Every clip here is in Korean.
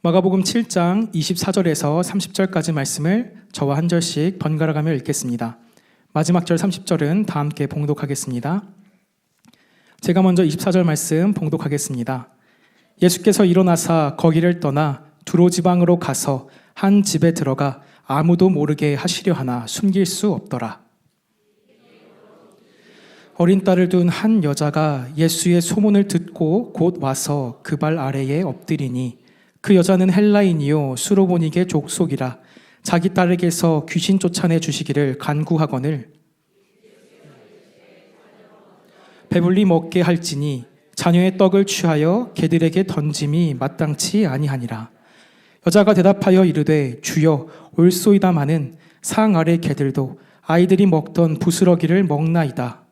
마가복음 7장 24절에서 30절까지 말씀을 저와 한 절씩 번갈아 가며 읽겠습니다. 마지막 절 30절은 다 함께 봉독하겠습니다. 제가 먼저 24절 말씀 봉독하겠습니다. 예수께서 일어나사 거기를 떠나 두로 지방으로 가서 한 집에 들어가 아무도 모르게 하시려 하나 숨길 수 없더라. 어린 딸을 둔 한 여자가 예수의 소문을 듣고 곧 와서 그 발 아래에 엎드리니 그 여자는 헬라인이요 수로보니게 족속이라 자기 딸에게서 귀신 쫓아내 주시기를 간구하거늘 배불리 먹게 할지니 자녀의 떡을 취하여 개들에게 던짐이 마땅치 아니하니라. 여자가 대답하여 이르되 주여 올소이다마는 상 아래 개들도 아이들이 먹던 부스러기를 먹나이다.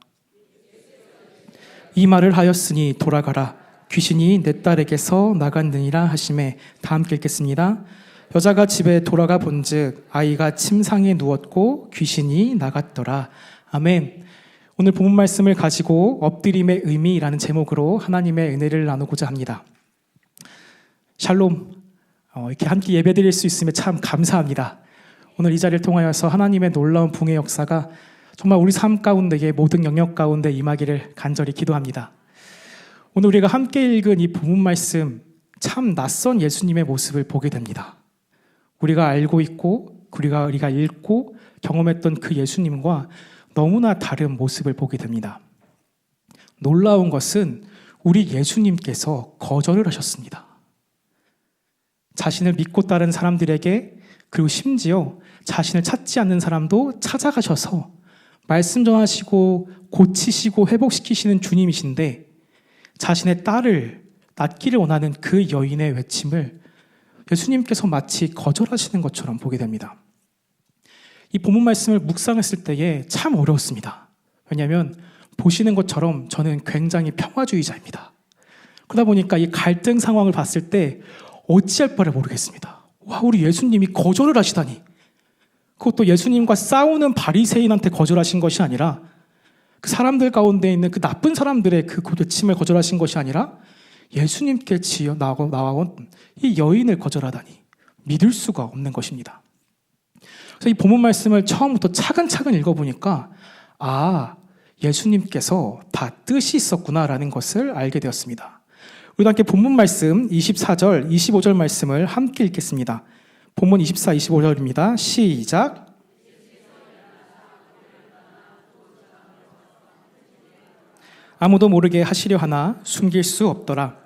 이 말을 하였으니 돌아가라 귀신이 내 딸에게서 나갔느니라 하심에 다 함께 읽겠습니다. 여자가 집에 돌아가 본즉 아이가 침상에 누웠고 귀신이 나갔더라. 아멘. 오늘 본문 말씀을 가지고 엎드림의 의미라는 제목으로 하나님의 은혜를 나누고자 합니다. 샬롬. 어, 이렇게 함께 예배드릴 수 있음에 참 감사합니다. 오늘 이 자리를 통하여서 하나님의 놀라운 붕의 역사가 정말 우리 삶 가운데의 모든 영역 가운데 임하기를 간절히 기도합니다. 오늘 우리가 함께 읽은 이 본문 말씀 참 낯선 예수님의 모습을 보게 됩니다. 우리가 알고 있고 우리가 우리가 읽고 경험했던 그 예수님과 너무나 다른 모습을 보게 됩니다. 놀라운 것은 우리 예수님께서 거절을 하셨습니다. 자신을 믿고 따른 사람들에게 그리고 심지어 자신을 찾지 않는 사람도 찾아가셔서 말씀 전하시고 고치시고 회복시키시는 주님이신데 자신의 딸을 낳기를 원하는 그 여인의 외침을 예수님께서 마치 거절하시는 것처럼 보게 됩니다. 이 본문 말씀을 묵상했을 때에 참 어려웠습니다. 왜냐하면 보시는 것처럼 저는 굉장히 평화주의자입니다. 그러다 보니까 이 갈등 상황을 봤을 때 어찌할 바를 모르겠습니다. 와, 우리 예수님이 거절을 하시다니. 그것도 예수님과 싸우는 바리새인한테 거절하신 것이 아니라 그 사람들 가운데 있는 그 나쁜 사람들의 그 고침을 거절하신 것이 아니라 예수님께 지어 나온 이 여인을 거절하다니 믿을 수가 없는 것입니다. 그래서 이 본문 말씀을 처음부터 차근차근 읽어보니까 아 예수님께서 다 뜻이 있었구나라는 것을 알게 되었습니다. 우리도 함께 본문 말씀 24절, 25절 말씀을 함께 읽겠습니다. 본문 24, 25절입니다. 시작. 아무도 모르게 하시려 하나 숨길 수 없더라.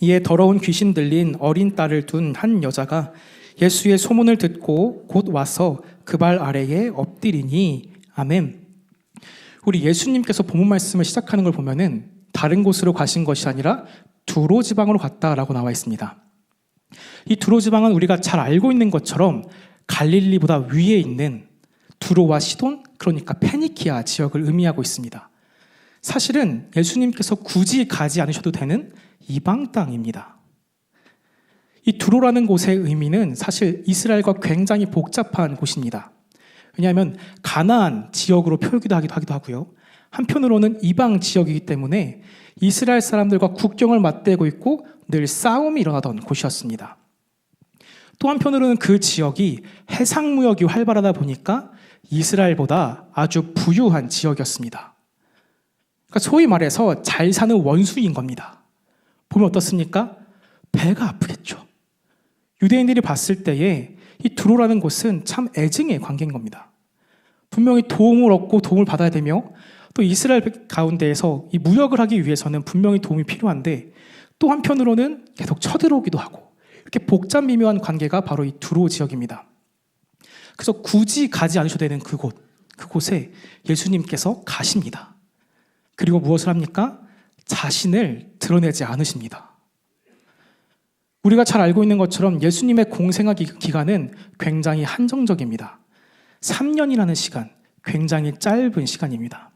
이에 더러운 귀신 들린 어린 딸을 둔 한 여자가 예수의 소문을 듣고 곧 와서 그 발 아래에 엎드리니 아멘. 우리 예수님께서 본문 말씀을 시작하는 걸 보면은 다른 곳으로 가신 것이 아니라 두로 지방으로 갔다라고 나와 있습니다. 이 두로 지방은 우리가 잘 알고 있는 것처럼 갈릴리보다 위에 있는 두로와 시돈 그러니까 페니키아 지역을 의미하고 있습니다. 사실은 예수님께서 굳이 가지 않으셔도 되는 이방 땅입니다. 이 두로라는 곳의 의미는 사실 이스라엘과 굉장히 복잡한 곳입니다. 왜냐하면 가나안 지역으로 표기도 하기도 하고요. 한편으로는 이방 지역이기 때문에 이스라엘 사람들과 국경을 맞대고 있고 늘 싸움이 일어나던 곳이었습니다. 또 한편으로는 그 지역이 해상 무역이 활발하다 보니까 이스라엘보다 아주 부유한 지역이었습니다. 그러니까 소위 말해서 잘 사는 원수인 겁니다. 보면 어떻습니까? 배가 아프겠죠. 유대인들이 봤을 때에 이 두로라는 곳은 참 애증의 관계인 겁니다. 분명히 도움을 얻고 도움을 받아야 되며 또 이스라엘 가운데에서 이 무역을 하기 위해서는 분명히 도움이 필요한데 또 한편으로는 계속 쳐들어오기도 하고 이렇게 복잡 미묘한 관계가 바로 이 두로 지역입니다. 그래서 굳이 가지 않으셔도 되는 그곳, 그곳에 예수님께서 가십니다. 그리고 무엇을 합니까? 자신을 드러내지 않으십니다. 우리가 잘 알고 있는 것처럼 예수님의 공생학 기간은 굉장히 한정적입니다. 3년이라는 시간, 굉장히 짧은 시간입니다.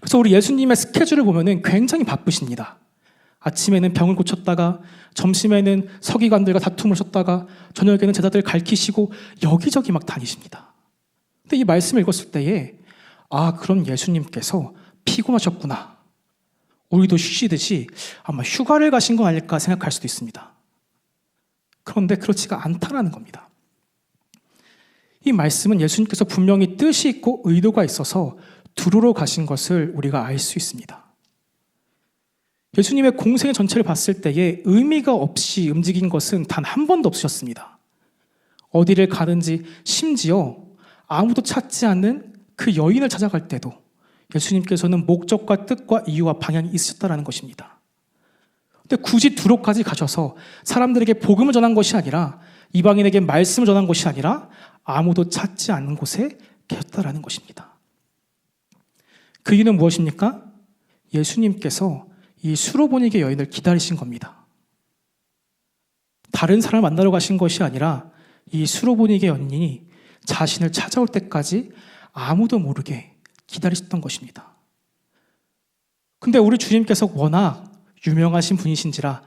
그래서 우리 예수님의 스케줄을 보면 굉장히 바쁘십니다. 아침에는 병을 고쳤다가 점심에는 서기관들과 다툼을 셨다가 저녁에는 제자들 가르치시고 여기저기 막 다니십니다. 근데 이 말씀을 읽었을 때에 아, 그럼 예수님께서 피곤하셨구나. 우리도 쉬시듯이 아마 휴가를 가신 거 아닐까 생각할 수도 있습니다. 그런데 그렇지가 않다라는 겁니다. 이 말씀은 예수님께서 분명히 뜻이 있고 의도가 있어서 두루로 가신 것을 우리가 알 수 있습니다. 예수님의 공생 전체를 봤을 때에 의미가 없이 움직인 것은 단 한 번도 없으셨습니다. 어디를 가든지 심지어 아무도 찾지 않는 그 여인을 찾아갈 때도 예수님께서는 목적과 뜻과 이유와 방향이 있으셨다는 것입니다. 근데 굳이 두로까지 가셔서 사람들에게 복음을 전한 것이 아니라 이방인에게 말씀을 전한 것이 아니라 아무도 찾지 않는 곳에 계셨다라는 것입니다. 그 이유는 무엇입니까? 예수님께서 이 수로보니게 여인을 기다리신 겁니다. 다른 사람을 만나러 가신 것이 아니라 이 수로보니게 여인이 자신을 찾아올 때까지 아무도 모르게 기다리셨던 것입니다. 근데 우리 주님께서 워낙 유명하신 분이신지라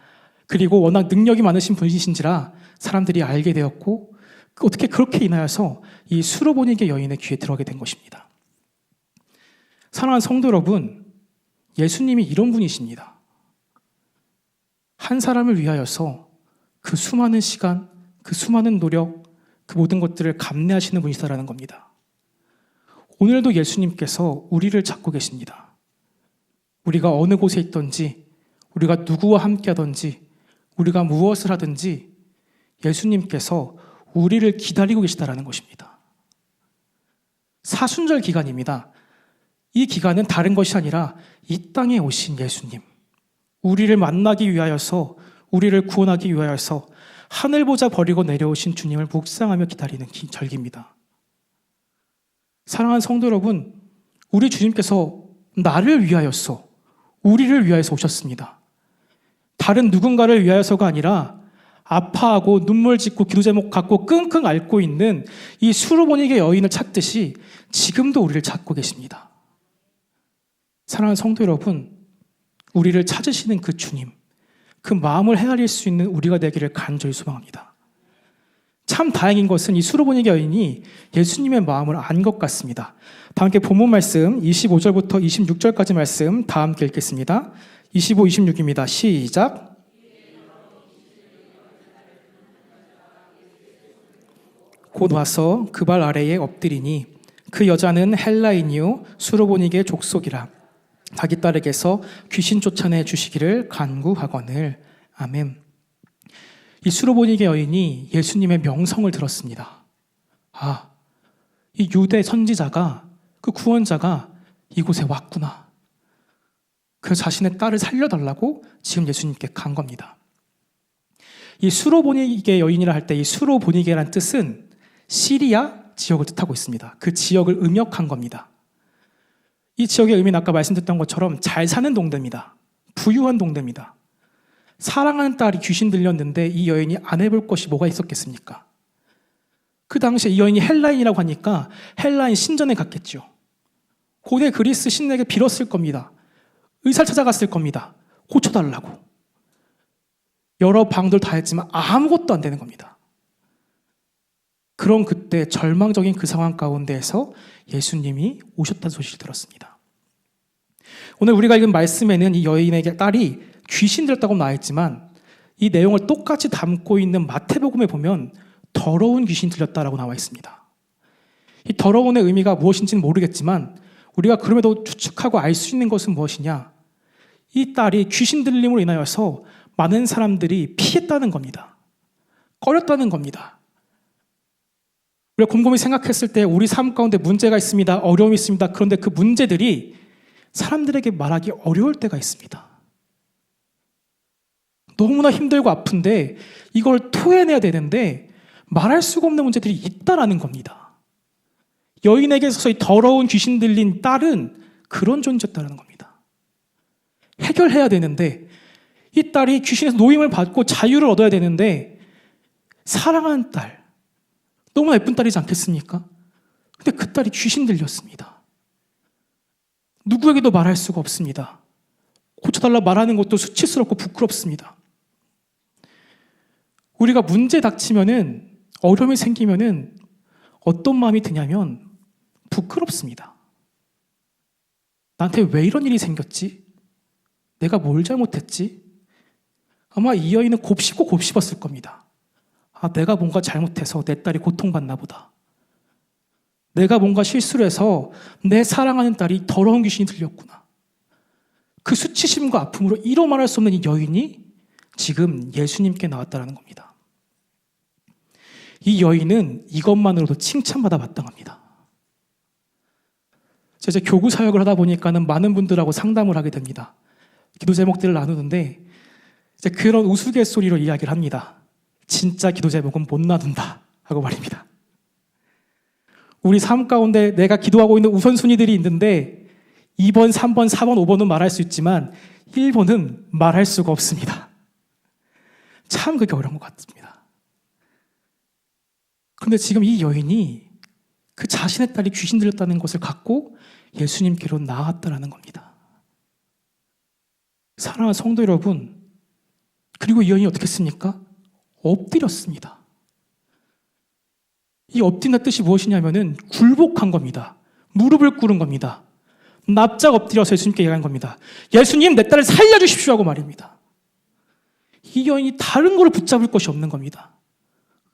그리고 워낙 능력이 많으신 분이신지라 사람들이 알게 되었고 어떻게 그렇게 인하여서 이 수로보니게 여인의 귀에 들어가게 된 것입니다. 사랑하는 성도 여러분, 예수님이 이런 분이십니다. 한 사람을 위하여서 그 수많은 시간, 그 수많은 노력, 그 모든 것들을 감내하시는 분이시다라는 겁니다. 오늘도 예수님께서 우리를 찾고 계십니다. 우리가 어느 곳에 있든지, 우리가 누구와 함께 하든지, 우리가 무엇을 하든지 예수님께서 우리를 기다리고 계시다라는 것입니다. 사순절 기간입니다. 이 기간은 다른 것이 아니라 이 땅에 오신 예수님, 우리를 만나기 위하여서, 우리를 구원하기 위하여서 하늘 보자 버리고 내려오신 주님을 묵상하며 기다리는 절기입니다. 사랑하는 성도 여러분, 우리 주님께서 나를 위하여서, 우리를 위하여서 오셨습니다. 다른 누군가를 위하여서가 아니라 아파하고 눈물 짓고 기도 제목 갖고 끙끙 앓고 있는 이 수로보니게 여인을 찾듯이 지금도 우리를 찾고 계십니다. 사랑하는 성도 여러분, 우리를 찾으시는 그 주님, 그 마음을 헤아릴 수 있는 우리가 되기를 간절히 소망합니다. 참 다행인 것은 이 수로보니게 여인이 예수님의 마음을 안 것 같습니다. 다 함께 본문 말씀 25절부터 26절까지 말씀 다 함께 읽겠습니다. 25, 26입니다. 시작. 곧 와서 그 발 아래에 엎드리니 그 여자는 헬라인이요 수로보니게 족속이라 자기 딸에게서 귀신 쫓아내 주시기를 간구하거늘 아멘. 이 수로보니게 여인이 예수님의 명성을 들었습니다. 아, 이 유대 선지자가 그 구원자가 이곳에 왔구나. 그 자신의 딸을 살려달라고 지금 예수님께 간 겁니다. 이 수로보니게 여인이라 할 때 이 수로보니게란 뜻은 시리아 지역을 뜻하고 있습니다. 그 지역을 음역한 겁니다. 이 지역의 의미는 아까 말씀드렸던 것처럼 잘 사는 동네입니다. 부유한 동네입니다. 사랑하는 딸이 귀신 들렸는데 이 여인이 안 해볼 것이 뭐가 있었겠습니까? 그 당시에 이 여인이 헬라인이라고 하니까 헬라인 신전에 갔겠죠. 고대 그리스 신에게 빌었을 겁니다. 의사를 찾아갔을 겁니다. 고쳐달라고. 여러 방들 다 했지만 아무것도 안 되는 겁니다. 그런 그때 절망적인 그 상황 가운데에서 예수님이 오셨다는 소식을 들었습니다. 오늘 우리가 읽은 말씀에는 이 여인에게 딸이 귀신 들었다고 나와 있지만 이 내용을 똑같이 담고 있는 마태복음에 보면 더러운 귀신 들렸다라고 나와 있습니다. 이 더러운의 의미가 무엇인지는 모르겠지만 우리가 그럼에도 추측하고 알 수 있는 것은 무엇이냐? 이 딸이 귀신 들림으로 인하여서 많은 사람들이 피했다는 겁니다. 꺼렸다는 겁니다. 우리가 곰곰이 생각했을 때 우리 삶 가운데 문제가 있습니다. 어려움이 있습니다. 그런데 그 문제들이 사람들에게 말하기 어려울 때가 있습니다. 너무나 힘들고 아픈데 이걸 토해내야 되는데 말할 수가 없는 문제들이 있다라는 겁니다. 여인에게 있어서 이 더러운 귀신 들린 딸은 그런 존재였다는 겁니다. 해결해야 되는데 이 딸이 귀신에서 노임을 받고 자유를 얻어야 되는데 사랑하는 딸, 너무나 예쁜 딸이지 않겠습니까? 근데 그 딸이 귀신 들렸습니다. 누구에게도 말할 수가 없습니다. 고쳐달라 말하는 것도 수치스럽고 부끄럽습니다. 우리가 문제 닥치면은 어려움이 생기면은 어떤 마음이 드냐면 부끄럽습니다. 나한테 왜 이런 일이 생겼지? 내가 뭘 잘못했지? 아마 이 여인은 곱씹고 곱씹었을 겁니다. 아, 내가 뭔가 잘못해서 내 딸이 고통받나 보다. 내가 뭔가 실수를 해서 내 사랑하는 딸이 더러운 귀신이 들렸구나. 그 수치심과 아픔으로 이로 말할 수 없는 이 여인이 지금 예수님께 나왔다는 겁니다. 이 여인은 이것만으로도 칭찬받아 마땅합니다. 제가 교구 사역을 하다 보니까는 많은 분들하고 상담을 하게 됩니다. 기도 제목들을 나누는데 이제 그런 우스갯소리로 이야기를 합니다. 진짜 기도 제목은 못 놔둔다 하고 말입니다. 우리 삶 가운데 내가 기도하고 있는 우선순위들이 있는데 2번, 3번, 4번, 5번은 말할 수 있지만 1번은 말할 수가 없습니다. 참 그게 어려운 것 같습니다. 그런데 지금 이 여인이 그 자신의 딸이 귀신 들렸다는 것을 갖고 예수님께로 나아갔다라는 겁니다. 사랑하는 성도 여러분, 그리고 이 여인이 어떻게 했습니까? 엎드렸습니다. 이 엎드린다 뜻이 무엇이냐면은 굴복한 겁니다. 무릎을 꿇은 겁니다. 납작 엎드려서 예수님께 얘기한 겁니다. 예수님, 내 딸을 살려주십시오 하고 말입니다. 이 여인이 다른 걸 붙잡을 것이 없는 겁니다.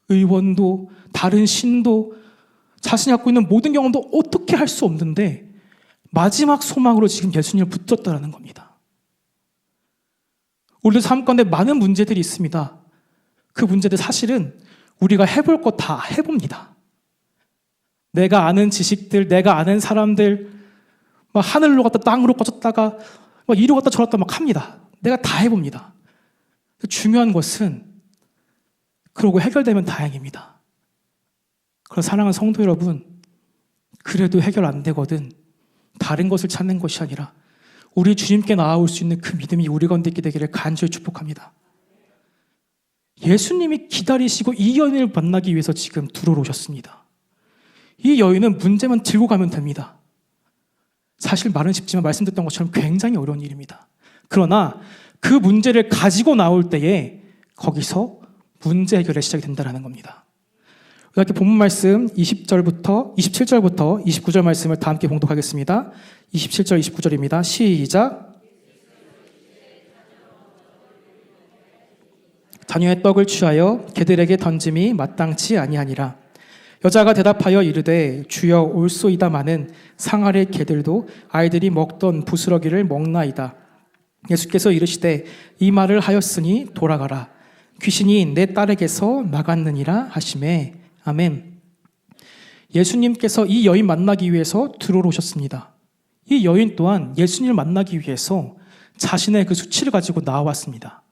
의원도, 다른 신도, 자신이 갖고 있는 모든 경험도 어떻게 할 수 없는데, 마지막 소망으로 지금 예수님을 붙잡다라는 겁니다. 우리도 삶 가운데 많은 문제들이 있습니다. 그 문제들 사실은 우리가 해볼 거다 해봅니다. 내가 아는 지식들, 내가 아는 사람들, 막 하늘로 갔다 땅으로 꺼졌다가 막 이로 갔다 저로 갔다 막 합니다. 내가 다 해봅니다. 중요한 것은 그러고 해결되면 다행입니다. 그런 사랑하는 성도 여러분, 그래도 해결 안 되거든 다른 것을 찾는 것이 아니라 우리 주님께 나아올 수 있는 그 믿음이 우리 가운데 있게 되기를 간절히 축복합니다. 예수님이 기다리시고 이 여인을 만나기 위해서 지금 들어오셨습니다. 이 여인은 문제만 들고 가면 됩니다. 사실 말은 쉽지만 말씀드렸던 것처럼 굉장히 어려운 일입니다. 그러나 그 문제를 가지고 나올 때에 거기서 문제 해결이 시작이 된다는 겁니다. 이렇게 본문 말씀 20절부터 27절부터 29절 말씀을 다 함께 봉독하겠습니다. 27절 29절입니다. 시작. 자녀의 떡을 취하여 개들에게 던짐이 마땅치 아니하니라. 여자가 대답하여 이르되 주여 올소이다마는 상아의 개들도 아이들이 먹던 부스러기를 먹나이다. 예수께서 이르시되 이 말을 하였으니 돌아가라. 귀신이 내 딸에게서 나갔느니라 하심에 아멘. 예수님께서 이 여인 만나기 위해서 들어오셨습니다. 이 여인 또한 예수님을 만나기 위해서 자신의 그 수치를 가지고 나왔습니다.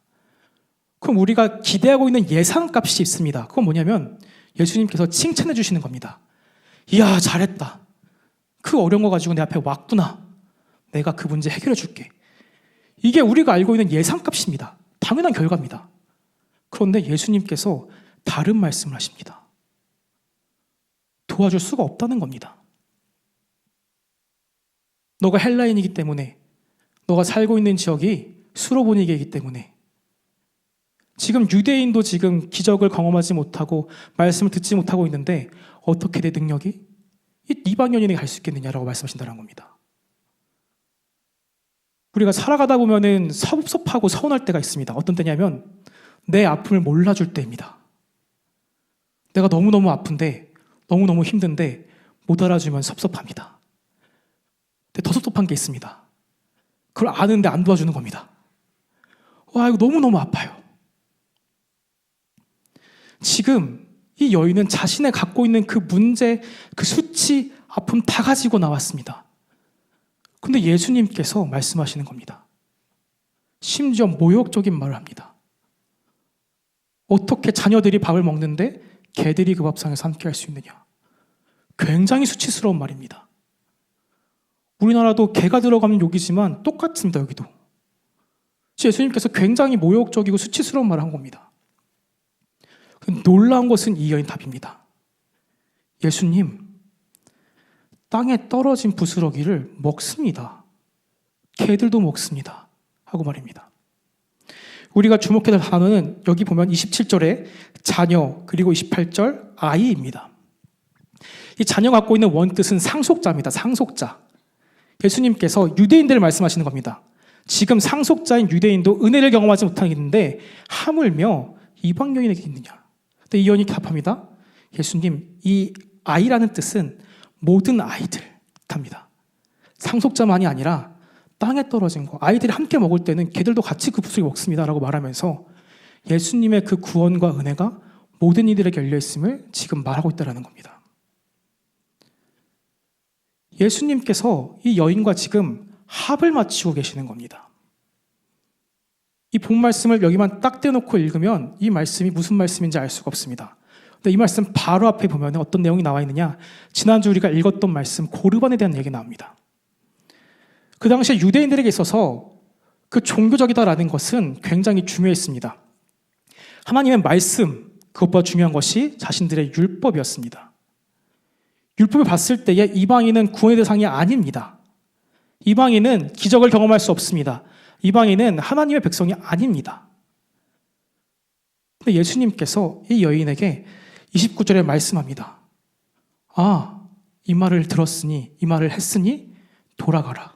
그럼 우리가 기대하고 있는 예상값이 있습니다. 그건 뭐냐면 예수님께서 칭찬해 주시는 겁니다. 이야, 잘했다. 그 어려운 거 가지고 내 앞에 왔구나. 내가 그 문제 해결해 줄게. 이게 우리가 알고 있는 예상값입니다. 당연한 결과입니다. 그런데 예수님께서 다른 말씀을 하십니다. 도와줄 수가 없다는 겁니다. 너가 헬라인이기 때문에, 너가 살고 있는 지역이 수로보니게이기 때문에, 지금 유대인도 지금 기적을 경험하지 못하고 말씀을 듣지 못하고 있는데 어떻게 내 능력이 이 이방연인에게 갈 수 있겠느냐라고 말씀하신다는 겁니다. 우리가 살아가다 보면은 섭섭하고 서운할 때가 있습니다. 어떤 때냐면 내 아픔을 몰라줄 때입니다. 내가 너무너무 아픈데 너무너무 힘든데 못 알아주면 섭섭합니다. 근데 더 섭섭한 게 있습니다. 그걸 아는데 안 도와주는 겁니다. 와, 이거 너무너무 아파요. 지금 이 여인은 자신의 갖고 있는 그 문제, 그 수치, 아픔 다 가지고 나왔습니다. 근데 예수님께서 말씀하시는 겁니다. 심지어 모욕적인 말을 합니다. 어떻게 자녀들이 밥을 먹는데 개들이 그 밥상에서 함께 할수 있느냐? 굉장히 수치스러운 말입니다. 우리나라도 개가 들어가면 욕이지만 똑같습니다, 여기도. 예수님께서 굉장히 모욕적이고 수치스러운 말을 한 겁니다. 놀라운 것은 이 여인 답입니다. 예수님, 땅에 떨어진 부스러기를 먹습니다. 개들도 먹습니다. 하고 말입니다. 우리가 주목해야 할 단어는 여기 보면 27절에 자녀, 그리고 28절 아이입니다. 이 자녀 갖고 있는 원뜻은 상속자입니다. 상속자. 예수님께서 유대인들을 말씀하시는 겁니다. 지금 상속자인 유대인도 은혜를 경험하지 못하겠는데 하물며 이방 여인에게 있느냐? 근데 이 여인이 답합니다. 예수님, 이 아이라는 뜻은 모든 아이들 답니다. 상속자만이 아니라 땅에 떨어진 거, 아이들이 함께 먹을 때는 걔들도 같이 그 부스를 먹습니다라고 말하면서 예수님의 그 구원과 은혜가 모든 이들에게 열려 있음을 지금 말하고 있다는 겁니다. 예수님께서 이 여인과 지금 합을 맞추고 계시는 겁니다. 이 본 말씀을 여기만 딱 떼놓고 읽으면 이 말씀이 무슨 말씀인지 알 수가 없습니다. 근데 이 말씀 바로 앞에 보면 어떤 내용이 나와 있느냐? 지난주 우리가 읽었던 말씀 고르반에 대한 얘기 나옵니다. 그 당시에 유대인들에게 있어서 그 종교적이다라는 것은 굉장히 중요했습니다. 하나님의 말씀, 그것보다 중요한 것이 자신들의 율법이었습니다. 율법을 봤을 때에 이방인은 구원의 대상이 아닙니다. 이방인은 기적을 경험할 수 없습니다. 이방인은 하나님의 백성이 아닙니다. 근데 예수님께서 이 여인에게 29절에 말씀합니다. 아, 이 말을 들었으니, 이 말을 했으니 돌아가라.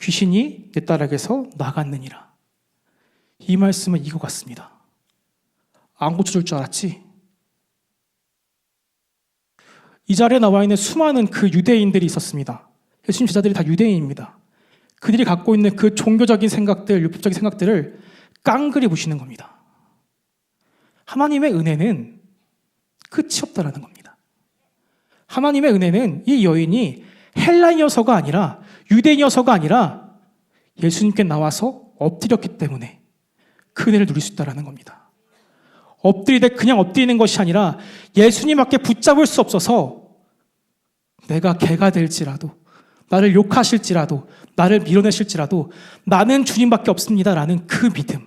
귀신이 내 딸에게서 나갔느니라. 이 말씀은 이거 같습니다. 안 고쳐줄 줄 알았지? 이 자리에 나와 있는 수많은 그 유대인들이 있었습니다. 예수님 제자들이 다 유대인입니다. 그들이 갖고 있는 그 종교적인 생각들, 율법적인 생각들을 깡그리 부시는 겁니다. 하나님의 은혜는 끝이 없다라는 겁니다. 하나님의 은혜는 이 여인이 헬라인이어서가 아니라 유대인이어서가 아니라 예수님께 나와서 엎드렸기 때문에 그 은혜를 누릴 수 있다라는 겁니다. 엎드리되 그냥 엎드리는 것이 아니라 예수님밖에 붙잡을 수 없어서 내가 개가 될지라도 나를 욕하실지라도 나를 밀어내실지라도 나는 주님밖에 없습니다라는 그 믿음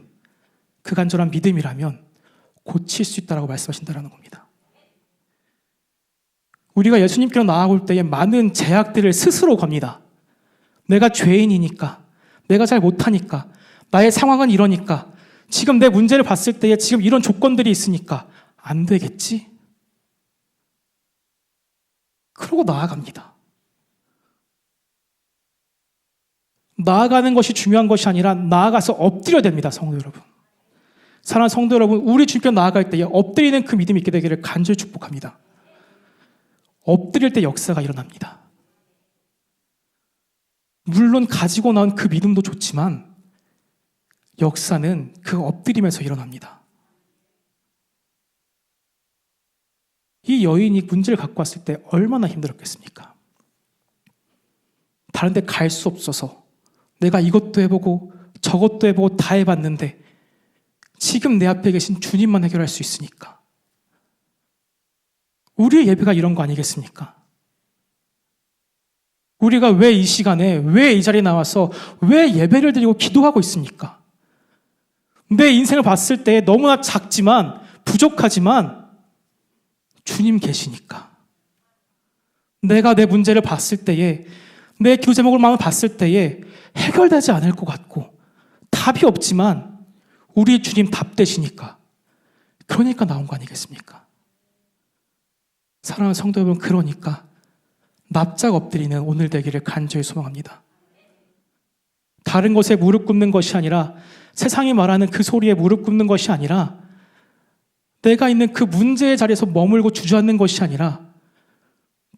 그 간절한 믿음이라면 고칠 수 있다라고 말씀하신다라는 겁니다. 우리가 예수님께로 나아올 때에 많은 제약들을 스스로 겁니다. 내가 죄인이니까, 내가 잘 못하니까, 나의 상황은 이러니까, 지금 내 문제를 봤을 때에 지금 이런 조건들이 있으니까 안 되겠지? 그러고 나아갑니다. 나아가는 것이 중요한 것이 아니라 나아가서 엎드려야 됩니다, 성도 여러분. 사랑하는 성도 여러분, 우리 주님께 나아갈 때에 엎드리는 그 믿음이 있게 되기를 간절히 축복합니다. 엎드릴 때 역사가 일어납니다. 물론 가지고 나온 그 믿음도 좋지만 역사는 그 엎드림에서 일어납니다. 이 여인이 문제를 갖고 왔을 때 얼마나 힘들었겠습니까? 다른 데 갈 수 없어서 내가 이것도 해보고 저것도 해보고 다 해봤는데 지금 내 앞에 계신 주님만 해결할 수 있으니까. 우리의 예배가 이런 거 아니겠습니까? 우리가 왜 이 시간에, 왜 이 자리에 나와서, 왜 예배를 드리고 기도하고 있습니까? 내 인생을 봤을 때 너무나 작지만, 부족하지만, 주님 계시니까. 내가 내 문제를 봤을 때에, 내 기도 제목을 마음을 봤을 때에 해결되지 않을 것 같고, 답이 없지만, 우리 주님 답 되시니까. 그러니까 나온 거 아니겠습니까? 사랑하는 성도 여러분, 그러니까 납작 엎드리는 오늘 되기를 간절히 소망합니다. 다른 것에 무릎 꿇는 것이 아니라 세상이 말하는 그 소리에 무릎 꿇는 것이 아니라 내가 있는 그 문제의 자리에서 머물고 주저앉는 것이 아니라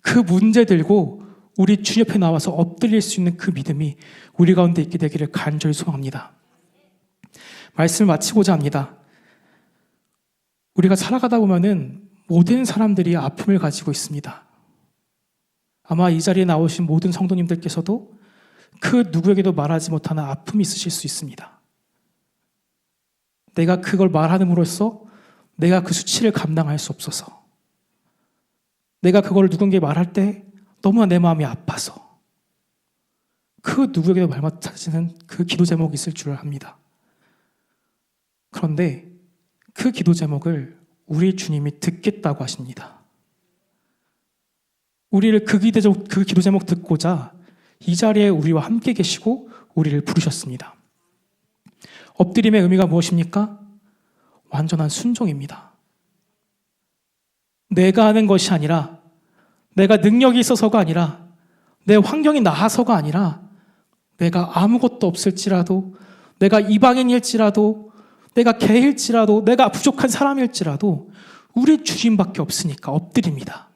그 문제 들고 우리 주 옆에 나와서 엎드릴 수 있는 그 믿음이 우리 가운데 있게 되기를 간절히 소망합니다. 말씀을 마치고자 합니다. 우리가 살아가다 보면은 모든 사람들이 아픔을 가지고 있습니다. 아마 이 자리에 나오신 모든 성도님들께서도 그 누구에게도 말하지 못하는 아픔이 있으실 수 있습니다. 내가 그걸 말함으로써 내가 그 수치를 감당할 수 없어서 내가 그걸 누군가에게 말할 때 너무나 내 마음이 아파서 그 누구에게도 말 못하시는 그 기도 제목이 있을 줄 압니다. 그런데 그 기도 제목을 우리 주님이 듣겠다고 하십니다. 우리를 그 기도, 그 기도 제목 듣고자 이 자리에 우리와 함께 계시고 우리를 부르셨습니다. 엎드림의 의미가 무엇입니까? 완전한 순종입니다. 내가 하는 것이 아니라 내가 능력이 있어서가 아니라 내 환경이 나아서가 아니라 내가 아무것도 없을지라도 내가 이방인일지라도 내가 개일지라도 내가 부족한 사람일지라도 우리 주님밖에 없으니까 엎드립니다.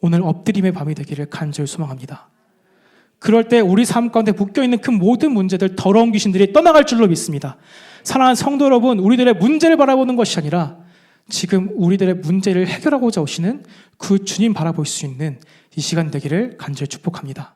오늘 엎드림의 밤이 되기를 간절히 소망합니다. 그럴 때 우리 삶 가운데 묶여 있는 그 모든 문제들 더러운 귀신들이 떠나갈 줄로 믿습니다. 사랑하는 성도 여러분, 우리들의 문제를 바라보는 것이 아니라 지금 우리들의 문제를 해결하고자 오시는 그 주님 바라볼 수 있는 이 시간 되기를 간절히 축복합니다.